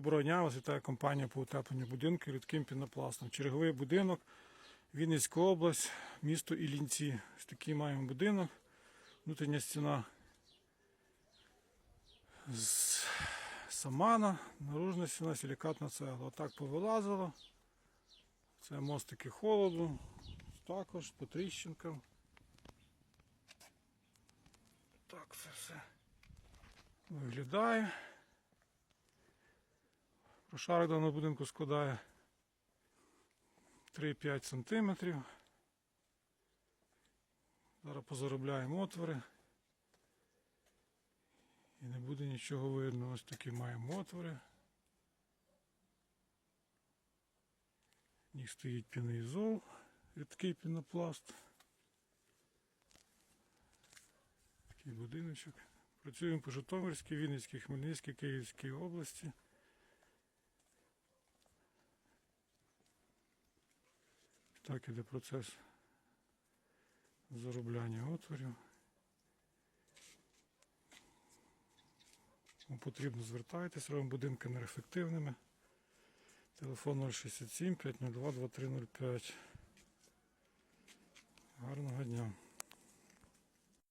Вас вітає компанія по утепленню будинків рідким пінопластом. Черговий будинок, Вінницька область, місто Іллінці. Ось такий маємо будинок. Внутрішня стіна з самана, наружна стіна, силікатна цегла. Отак повилазило. Це мостики холоду. Також по тріщинкам. Так це все виглядає. Прошарок даного будинку складає 3-5 см. Зараз позаробляємо отвори. І не буде нічого видно. Ось такі маємо отвори. В них стоїть піноізол, рідкий пінопласт. Такий будиночок. Працюємо по Житомирській, Вінницькій, Хмельницькій, Київській області. Так іде процес заробляння отворів. Кому потрібно звертайтесь, робимо будинки нерефективними. Телефон 067 502 2305. Гарного дня.